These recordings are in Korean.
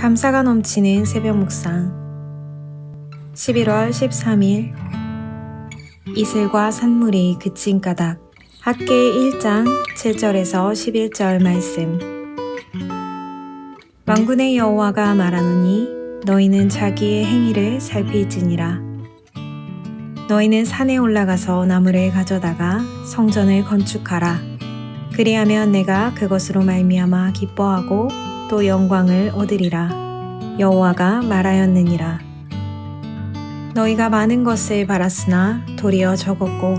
감사가 넘치는 새벽 묵상. 11월 13일. 이슬과 산물이 그친 까닭. 학계 1장 7절에서 11절 말씀. 왕군의 여호와가 말하노니 너희는 자기의 행위를 살필지니라. 너희는 산에 올라가서 나무를 가져다가 성전을 건축하라. 그리하면 내가 그것으로 말미암아 기뻐하고 또 영광을 얻으리라. 여호와가 말하였느니라. 너희가 많은 것을 바랐으나 도리어 적었고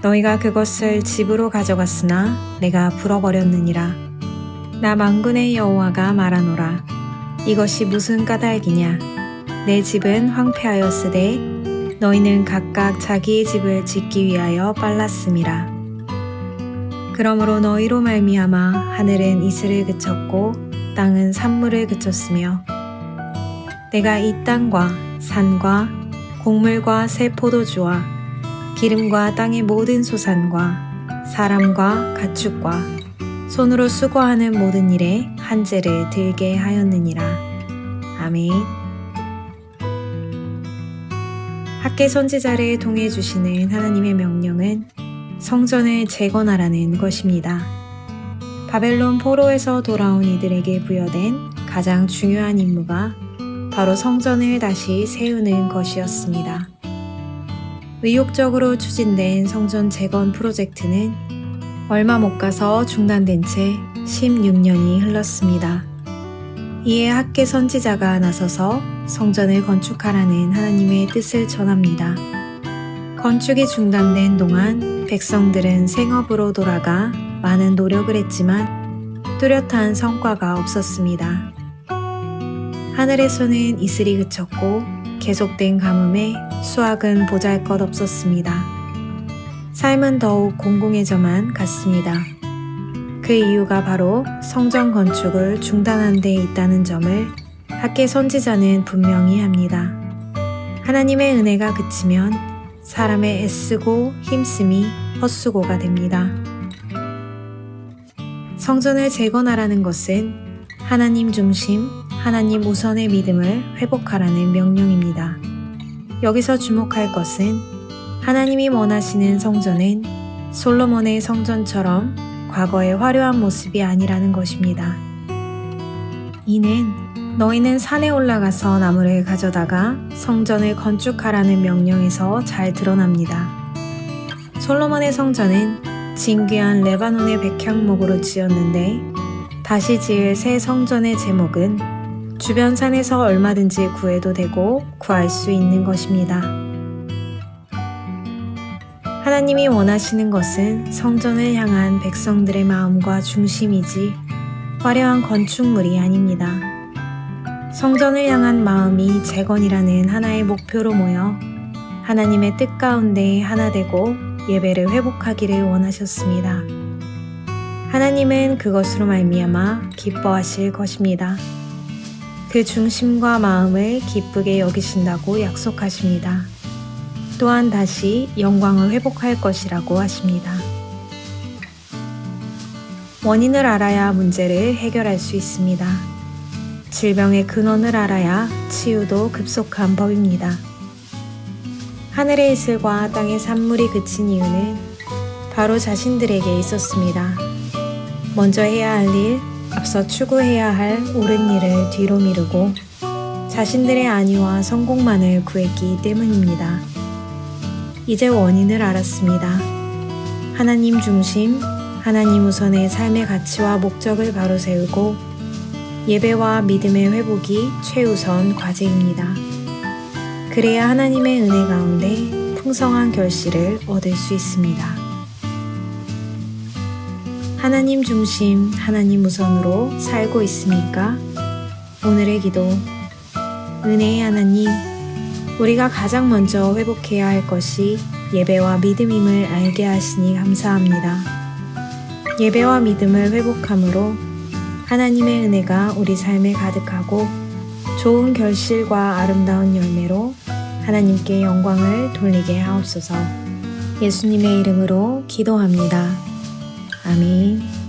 너희가 그것을 집으로 가져갔으나 내가 불어버렸느니라. 나 만군의 여호와가 말하노라. 이것이 무슨 까닭이냐? 내 집은 황폐하였으되 너희는 각각 자기의 집을 짓기 위하여 빨랐음이라. 그러므로 너희로 말미암아 하늘은 이슬을 그쳤고 땅은 산물을 그쳤으며 내가 이 땅과 산과 곡물과 새 포도주와 기름과 땅의 모든 소산과 사람과 가축과 손으로 수고하는 모든 일에 한재를 들게 하였느니라. 아멘. 학계 선지자를 통해 주시는 하나님의 명령은 성전을 재건하라는 것입니다. 바벨론 포로에서 돌아온 이들에게 부여된 가장 중요한 임무가 바로 성전을 다시 세우는 것이었습니다. 의욕적으로 추진된 성전 재건 프로젝트는 얼마 못 가서 중단된 채 16년이 흘렀습니다. 이에 학계 선지자가 나서서 성전을 건축하라는 하나님의 뜻을 전합니다. 건축이 중단된 동안 백성들은 생업으로 돌아가 많은 노력을 했지만 뚜렷한 성과가 없었습니다. 하늘에서는 이슬이 그쳤고 계속된 가뭄에 수확은 보잘 것 없었습니다. 삶은 더욱 공공해져만 갔습니다. 그 이유가 바로 성전 건축을 중단한 데 있다는 점을 학계 선지자는 분명히 합니다. 하나님의 은혜가 그치면 사람의 애쓰고 힘씀이 헛수고가 됩니다. 성전을 재건하라는 것은 하나님 중심, 하나님 우선의 믿음을 회복하라는 명령입니다. 여기서 주목할 것은 하나님이 원하시는 성전은 솔로몬의 성전처럼 과거의 화려한 모습이 아니라는 것입니다. 이는 너희는 산에 올라가서 나무를 가져다가 성전을 건축하라는 명령에서 잘 드러납니다. 솔로몬의 성전은 진귀한 레바논의 백향목으로 지었는데 다시 지을 새 성전의 제목은 주변 산에서 얼마든지 구해도 되고 구할 수 있는 것입니다. 하나님이 원하시는 것은 성전을 향한 백성들의 마음과 중심이지 화려한 건축물이 아닙니다. 성전을 향한 마음이 재건이라는 하나의 목표로 모여 하나님의 뜻 가운데 하나 되고 예배를 회복하기를 원하셨습니다. 하나님은 그것으로 말미암아 기뻐하실 것입니다. 그 중심과 마음을 기쁘게 여기신다고 약속하십니다. 또한 다시 영광을 회복할 것이라고 하십니다. 원인을 알아야 문제를 해결할 수 있습니다. 질병의 근원을 알아야 치유도 급속한 법입니다. 하늘의 이슬과 땅의 산물이 그친 이유는 바로 자신들에게 있었습니다. 먼저 해야 할 일, 앞서 추구해야 할 옳은 일을 뒤로 미루고 자신들의 안위와 성공만을 구했기 때문입니다. 이제 원인을 알았습니다. 하나님 중심, 하나님 우선의 삶의 가치와 목적을 바로 세우고 예배와 믿음의 회복이 최우선 과제입니다. 그래야 하나님의 은혜 가운데 풍성한 결실을 얻을 수 있습니다. 하나님 중심, 하나님 우선으로 살고 있습니까? 오늘의 기도. 은혜의 하나님, 우리가 가장 먼저 회복해야 할 것이 예배와 믿음임을 알게 하시니 감사합니다. 예배와 믿음을 회복함으로 하나님의 은혜가 우리 삶에 가득하고 좋은 결실과 아름다운 열매로 하나님께 영광을 돌리게 하옵소서. 예수님의 이름으로 기도합니다. 아멘.